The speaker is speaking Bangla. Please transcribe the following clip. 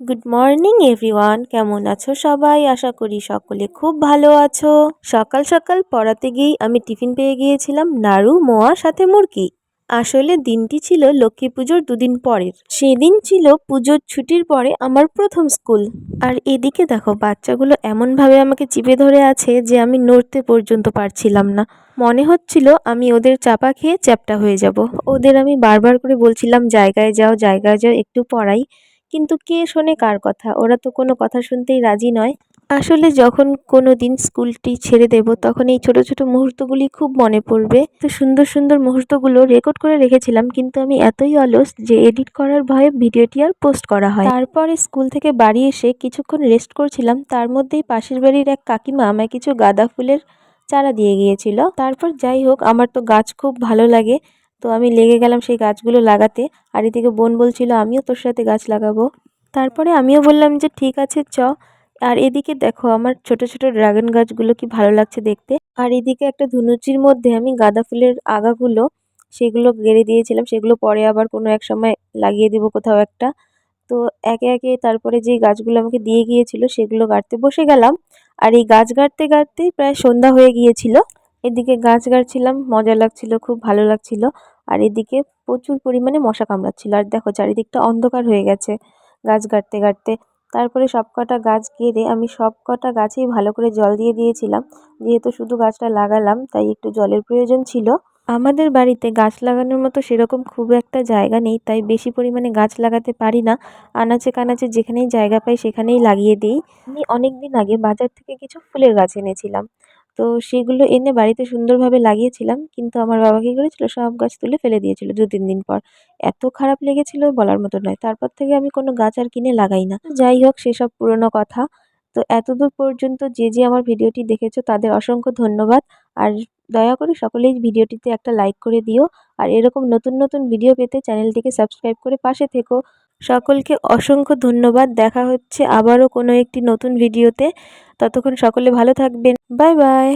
গুড মর্নিং এভরিওয়ান কেমন আছো সবাই? আশা করি সকলে খুব ভালো আছো। সকাল সকাল পড়াতে গিয়েই আমি টিফিন পেয়ে গিয়েছিলাম নাড়ু, মোয়া, সাথে মুরগি। আসলে দিনটি ছিল লক্ষ্মী পুজোর দুদিন পরের। সেদিন ছিল পুজোর ছুটির পরে আমার প্রথম স্কুল। আর এদিকে দেখো, বাচ্চাগুলো এমনভাবে আমাকে চিপে ধরে আছে যে আমি নড়তে পর্যন্ত পারছিলাম না। মনে হচ্ছিল আমি ওদের চাপা খেয়ে চ্যাপটা হয়ে যাব। ওদের আমি বারবার করে বলছিলাম, জায়গায় যাও জায়গায় যাও, একটু পড়াই। কিন্তু কে শোনে কার কথা? ওরা তো কোনো কথা শুনতেই রাজি নয়। আসলে যখন কোনো দিন স্কুলটি ছেড়ে দেব, তখন এই ছোট ছোট মুহূর্তগুলি খুব মনে পড়বে। তো সুন্দর সুন্দর মুহূর্তগুলো রেকর্ড করে রেখেছিলাম, কিন্তু আমি এতই অলস যে এডিট করার ভয়ে ভিডিওটি আর পোস্ট করা হয়। তারপরে স্কুল থেকে বাড়ি এসে কিছুক্ষণ রেস্ট করছিলাম, তার মধ্যেই পাশের বাড়ির এক কাকিমা আমায় কিছু গাঁদা ফুলের চারা দিয়ে গিয়েছিল। তারপর যাই হোক, আমার তো গাছ খুব ভালো লাগে। তো আমি লেগে গেলাম সেই গাছগুলো লাগাতে। আর এদিকে বোন বলছিল, আমিও তোর সাথে গাছ লাগাবো। তারপরে আমিও বললাম যে, ঠিক আছে, চ। আর এদিকে দেখো, আমার ছোট ছোট ড্রাগন গাছগুলো কি ভালো লাগছে দেখতে। আর এদিকে একটা ধুনুচির মধ্যে আমি গাঁদা ফুলের আগাগুলো সেগুলো গেড়ে দিয়েছিলাম। সেগুলো পরে আবার কোনো এক সময় লাগিয়ে দিব কোথাও একটা। তো একে একে তারপরে যে গাছগুলো আমাকে দিয়ে গিয়েছিল, সেগুলো গাড়তে বসে গেলাম। আর এই গাছ গাড়তে, গাড়তেই প্রায় সন্ধ্যা হয়ে গিয়েছিল। এদিকে গাছ গাড়ছিলাম, মজা লাগছিল, খুব ভালো লাগছিল। আর এদিকে প্রচুর পরিমাণে মশা কামড়াচ্ছিল। আর দেখো, চারিদিকটা অন্ধকার হয়ে গেছে গাছ গাড়তে গাড়তে তারপরে সব কটা গাছ গেড়ে আমি সব কটা গাছেই ভালো করে জল দিয়ে দিয়েছিলাম। যেহেতু শুধু গাছটা লাগালাম, তাই একটু জলের প্রয়োজন ছিল। আমাদের বাড়িতে গাছ লাগানোর মতো সেরকম খুব একটা জায়গা নেই, তাই বেশি পরিমাণে গাছ লাগাতে পারি না। আনাচে কানাচে যেখানেই জায়গা পাই সেখানেই লাগিয়ে দিই। আমি অনেক দিন আগে বাজার থেকে কিছু ফুলের গাছ এনেছিলাম। তো সেগুলো এনে বাড়িতে সুন্দরভাবে লাগিয়েছিলাম। কিন্তু আমার বাবা কী করেছিল? সব গাছ তুলে ফেলে দিয়েছিল দু, তিন দিন পর। এত খারাপ লেগেছিল বলার মতো নয়। তারপর থেকে আমি কোনো গাছ আর কিনে লাগাই না। যাই হোক, সেসব পুরনো কথা। তো এতদূর পর্যন্ত যে যে আমার ভিডিওটি দেখেছ তাদের অসংখ্য ধন্যবাদ। আর দয়া করে সকলেই ভিডিওটিতে একটা লাইক করে দিও। আর এরকম নতুন নতুন ভিডিও পেতে চ্যানেলটিকে সাবস্ক্রাইব করে পাশে থেকো। সকলকে অসংখ্য ধন্যবাদ। দেখা হচ্ছে আবারও কোনো একটি নতুন ভিডিওতে। ততক্ষণ সকলে ভালো থাকবেন। Bye bye.